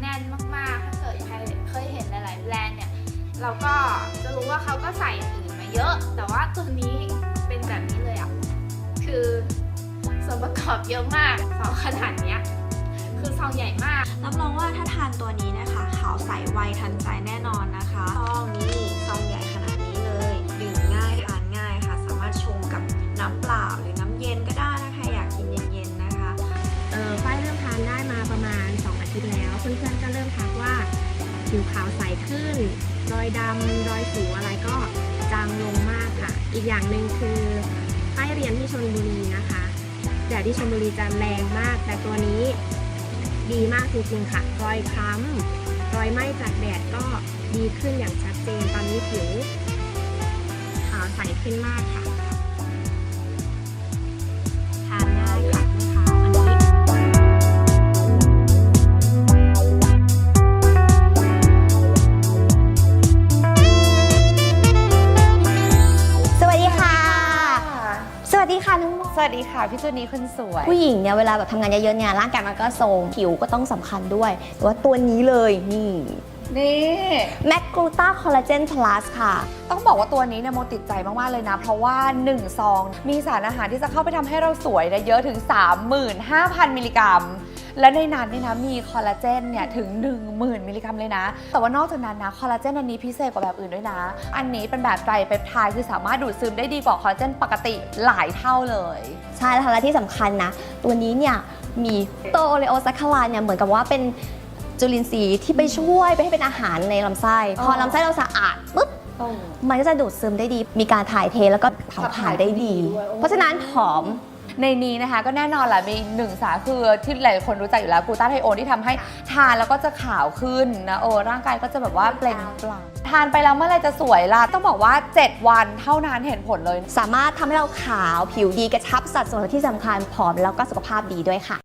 แน่นมากๆ ถ้าเกิดใครเคยเห็นหลายๆแบรนด์เนี่ย เราก็จะรู้ว่าเขาก็ใส่อื่นมาเยอะ แต่ว่าตัวนี้เป็นแบบนี้เลยอะ คือส่วนประกอบเยอะมากซองขนาดเนี้ย คือซองใหญ่มาก รับรองว่าถ้าทานตัวนี้นะคะ ขาวใสไวทันใจแน่นอนนะคะซองนี้ซองใหญ่ขนาดนี้เลย ดื่มง่ายทานง่ายค่ะ สามารถชงกับน้ำเปล่าหรือน้ำเย็นก็ได้ เพื่อนๆก็เริ่มทักว่าผิวขาวใสขึ้น รอยดำรอยสิวอะไรก็จางลงมากค่ะ อีกอย่างหนึ่งคือฝ้ายเรียนที่ชลบุรีนะคะแดดที่ชลบุรีจะแรงมาก แต่ตัวนี้ดีมากจริงๆค่ะ รอยคล้ำรอยไหม้จากแดดก็ดีขึ้นอย่างชัดเจนตอนนี้ผิวขาวใสขึ้นมากค่ะ ค่ะน้องโมสวัสดีค่ะพี่จูนีคนสวย ผู้หญิงเนี่ยเวลาแบบทำงานเยอะๆเนี่ยร่างกายมันก็โทรมผิวก็ต้องสำคัญด้วยแต่ว่าตัวนี้เลยนี่ นี่แมกกลูตาคอลลาเจนพลัสค่ะ ต้องบอกว่าตัวนี้เนี่ยโมติดใจมาก ๆ เลยนะ เพราะว่า 1 ซอง มีสารอาหารที่จะเข้าไปทำให้เราสวยเนี่ยเยอะถึง 35,000 มิลลิกรัมและในนั้นเนี่ยนะมีคอลลาเจนเนี่ยถึง 10,000 มิลลิกรัมเลยนะ แต่ว่านอกจากนั้นนะคอลลาเจนอันนี้พิเศษกว่าแบบอื่นด้วยนะ อันนี้เป็นแบบไตรเปปไทด์คือสามารถดูดซึมได้ดีกว่าคอลลาเจนปกติหลายเท่าเลย ใช่แล้วค่ะและที่สำคัญนะ ตัวนี้เนี่ยมีโตโอเลโอซัคคาไลเนี่ยเหมือนกับว่าเป็น จุลินทรีย์ที่ไปช่วยไปให้เป็นอาหารในลำไส้ พอลำไส้เราสะอาดปุ๊บมันก็จะดูดซึมได้ดี มีการถ่ายเทแล้วก็เผาผลาญได้ดี เพราะฉะนั้นหอมในนี้นะคะก็แน่นอนแหละมีหนึ่งสารคือที่หลายคนรู้จักอยู่แล้วกลูตาไทโอนที่ทำให้ทานแล้วก็จะขาวขึ้นนะโอ้ร่างกายก็จะแบบว่าเปล่งปลั่งทานไปแล้วเมื่อไหรจะสวยล่ะ ต้องบอกว่า 7 วันเท่านั้นเห็นผลเลย สามารถทำให้เราขาวผิวดีกระชับสัดส่วนและที่สำคัญผอมแล้วก็สุขภาพดีด้วยค่ะ